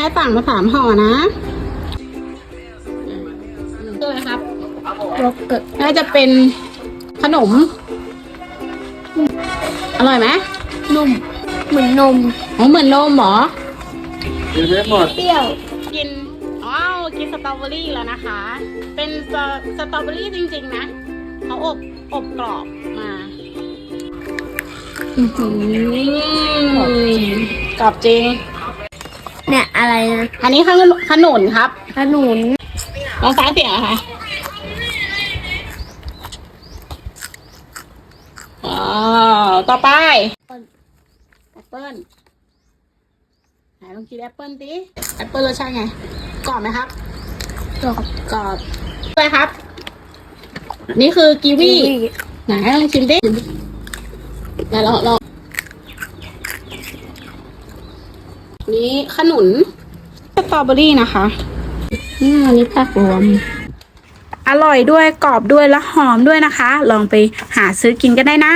ม่สั่งมาสามห่อนะคืออะไรครับโยเกิร์ตน่าจะเป็นขนม อร่อยไหมนุ่มเหมือนนมอ๋อเหมือนนมเหรอกินไม่หมดเปรี้ยว กินอ้าวกินสตรอเบอรี่แล้วนะคะ เป็นสสตรอเบอรี่จริงๆนะ เขาอบอบกรอบมาอื้อหือกรอบจริง เนี่ยอะไรนะอันนี้ขนขนุนครับ ขนุนลองฟ้าเสียงเหรอคะว้าวต่อไปแอปเปิ้ลไหนลองกินแอปเปิ้ลดิแอปเปิ้ลรสชาติไงกรอบไหมครับกรอบกรอบอะไรครับ นี่คือกีวีไหนลองชิมดิไหนลองลอง นี่ขนุนสตรอเบอรี่นะคะอืมอันนี้ผักรวม อร่อยด้วยกรอบด้วยและหอมด้วยนะคะ ลองไปหาซื้อกินกันได้นะ